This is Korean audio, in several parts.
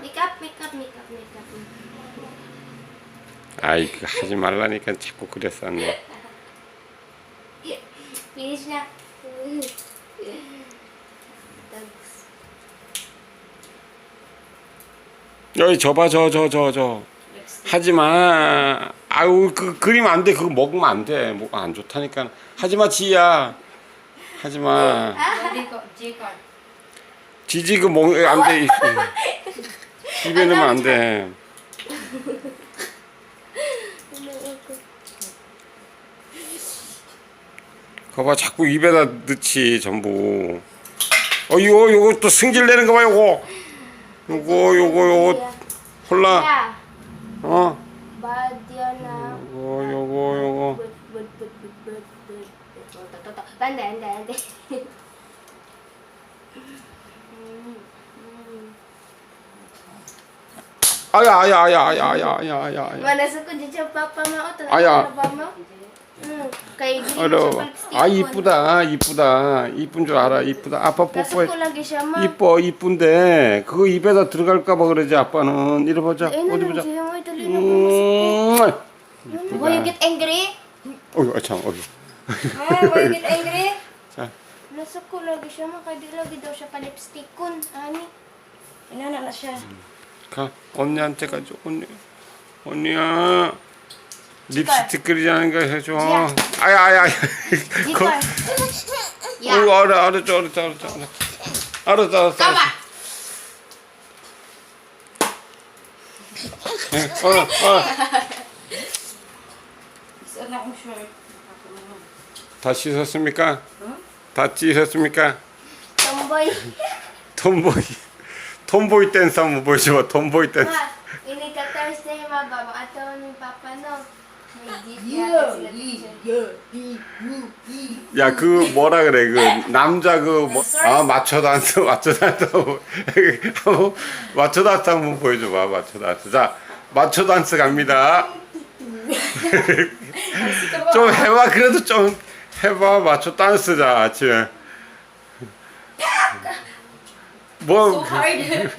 Makeup, makeup, makeup, makeup. 아이 그 하지 말라니까 자꾸 그랬었네. Finish na. Tags. 여기 저봐 저 저 저 저. 하지 마. 아유 그 그림 안 돼. 그거 먹으면 안 돼. 뭐안 좋다니까. 하지 마 지야. 하지 마. Hindi ko, G-card. 지지 그먹안 돼. 입에 넣으면 안 돼. 거봐 자꾸 입에다 넣지 전부. 어 이거 요거 또 승질 내는 거 봐 요거. 요거 요거 요거 홀라. 어 na. 요거 요거 요거. But, but, but. 아야 아야 아야 아야 아야 아야 아야 아야. Manasa ko dyan siya papa mo. Ito, Aya. papa mo. Mm. Kay di 어려. siya pag-stick 아 이쁘다 이쁘다 이쁜 줄 알아 이쁘다 아빠 Nasa 뽀뽀해 ko lagi siya ma. 이뻐 이쁜데 그거 입에다 들어갈까 봐 그러지 아빠는 이리 보자 Eh, 어디 nalang 보자 siya mo. Ito, lino 음 Why you get angry? 어휴 참 어휴 Ah, why you get angry? 자 Nasa ko lagi siya ma. Kaya di lagi daw siya pa-lipstick kun. Ani? Inana na siya. 가 언니한테 가줘 언니 언니야 립스틱 그리자는 거 해줘 지야. 아야 아야 아야 거. 어, Yeah. 알아 알았죠 알았죠 알았어 Kaba. 어, 어. Isa na akong shirt. 다 씻었습니까? 다 찢었습니까? Tomboy. 톰보이 톰보이 댄스 한번 보여줘봐 톰보이 댄스 Ma, ini ka Thursday ma ba ato ni Papa no. May gift Yeah, yata sila E, teacher. yeah, E, U, E. 야그 뭐라 그래? 그 남자 그아 맞춰 단스 맞춰 단스 한번 맞춰 단스 한번 보여줘봐 맞춰 단스 자 맞춰 단스 갑니다. 좀 해봐 그래도 좀 해봐 맞춰 단스 자 아침에 뭐 So hard.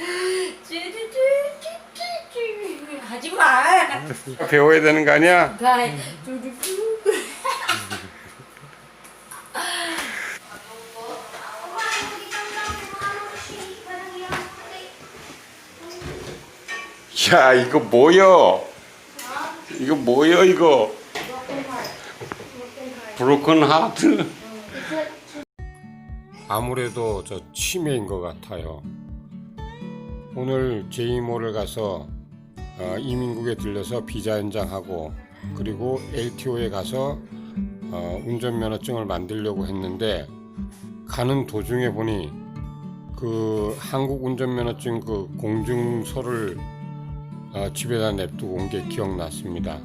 하지 마. 배워야 되는 거 아니야? Guy. 야 이거 뭐여 이거 뭐여 이거 브로큰 하트 아무래도 저 치매인 것 같아요 오늘 제이모를 가서 어, 이민국에 들려서 비자 연장하고 그리고 LTO에 가서 어, 운전면허증을 만들려고 했는데 가는 도중에 보니 그 한국 운전면허증 그 공증서를 어, 집에다 냅두고 온 게 기억났습니다.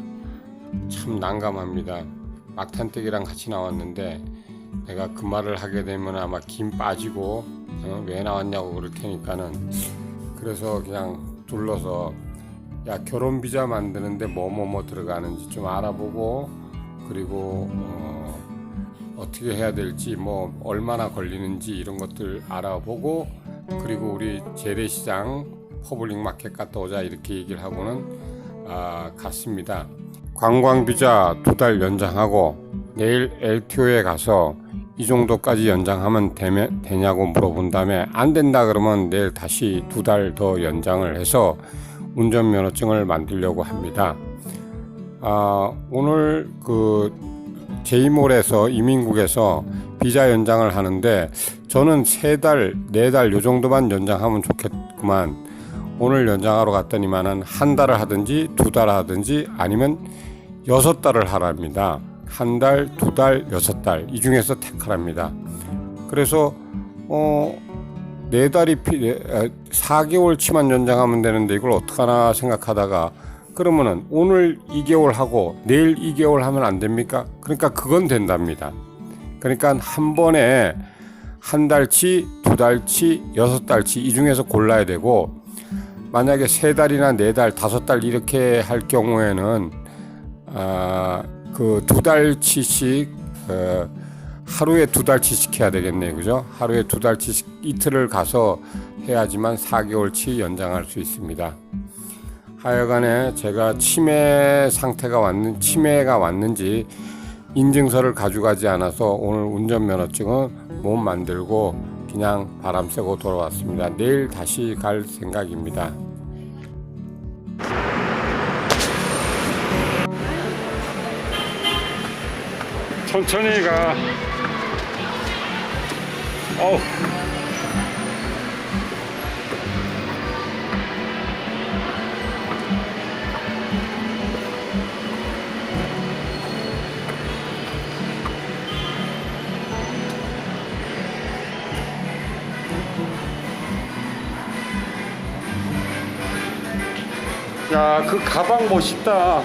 참 난감합니다. 막탄댁이랑 같이 나왔는데 내가 그 말을 하게 되면 아마 김 빠지고 어, 왜 나왔냐고 그럴 테니까는 그래서 그냥 둘러서 야 결혼 비자 만드는데 뭐뭐 뭐 들어가는지 좀 알아보고 그리고 어, 어떻게 해야 될지 뭐 얼마나 걸리는지 이런 것들 알아보고 그리고 우리 재래시장 퍼블릭 마켓 갔다 오자 이렇게 얘기를 하고는 아, 갔습니다. 관광 비자 두 달 연장하고 내일 LTO에 가서 이 정도까지 연장하면 되면, 되냐고 물어본 다음에 안 된다 그러면 내일 다시 두 달 더 연장을 해서 운전면허증을 만들려고 합니다. 아, 오늘 그 제이몰에서 이민국에서 비자 연장을 하는데 저는 세 달, 네 달 요 정도만 연장하면 좋겠구만. 오늘 연장하러 갔더니만은 한 달을 하든지 두 달 하든지 아니면 여섯 달을 하랍니다. 한 달, 두 달, 여섯 달 이 중에서 택하랍니다. 그래서 어. 네 달이 피, 에, 4개월치만 연장하면 되는데 이걸 어떡하나 생각하다가 그러면은 오늘 2개월 하고 내일 2개월 하면 안 됩니까? 그러니까 그건 된답니다. 그러니까 한 번에 한 달치, 두 달치, 여섯 달치 이 중에서 골라야 되고 만약에 세 달이나 네 달, 다섯 달 이렇게 할 경우에는 아, 그 두 달치씩 어, 하루에 두 달치씩 해야 되겠네요. 그죠? 하루에 두 달치씩 이틀을 가서 해야지만 4개월치 연장할 수 있습니다. 하여간에 제가 치매 상태가 왔는 치매가 왔는지 인증서를 가져가지 않아서 오늘 운전면허증은 못 만들고 그냥 바람 쐬고 돌아왔습니다. 내일 다시 갈 생각입니다. 천천히 가. 어우. 야, 그 가방 멋있다.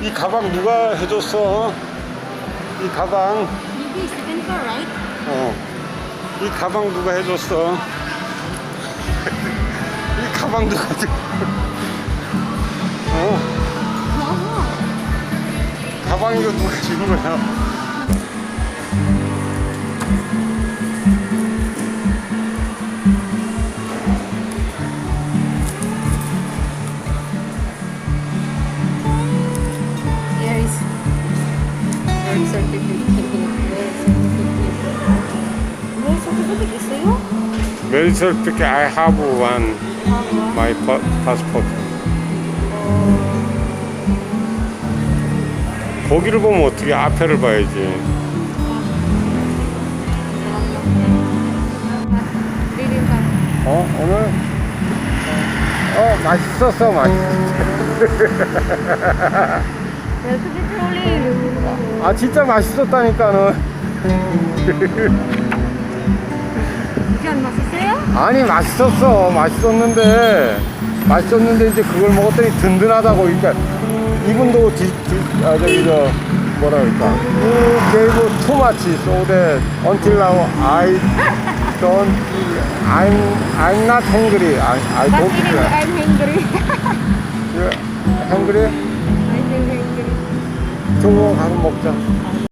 이 가방 누가 해줬어? 이 가방. Right? 어. 이 가방 누가 해줬어? 이 가방 누가 줘? 어? 가방 이거 누가 준 거야? Very certificate I have one. My pa- passport. 거기를 보면 어떻게 앞에를 봐야지. 어 오늘 어 맛있었어 맛있었어. 아 진짜 맛있었다니까는. John, masisaya? 아니 맛있었어 맛있었는데 맛있었는데 이제 그걸 먹었더니 든든하다고 그러니까 이분도 디, 디, 아 저기 저 뭐라 그럴까 You gave too much so that until now I don't I'm I'm not hungry I, I But don't feel I'm hungry. Hungry? I feel hungry. 중국 가서 먹자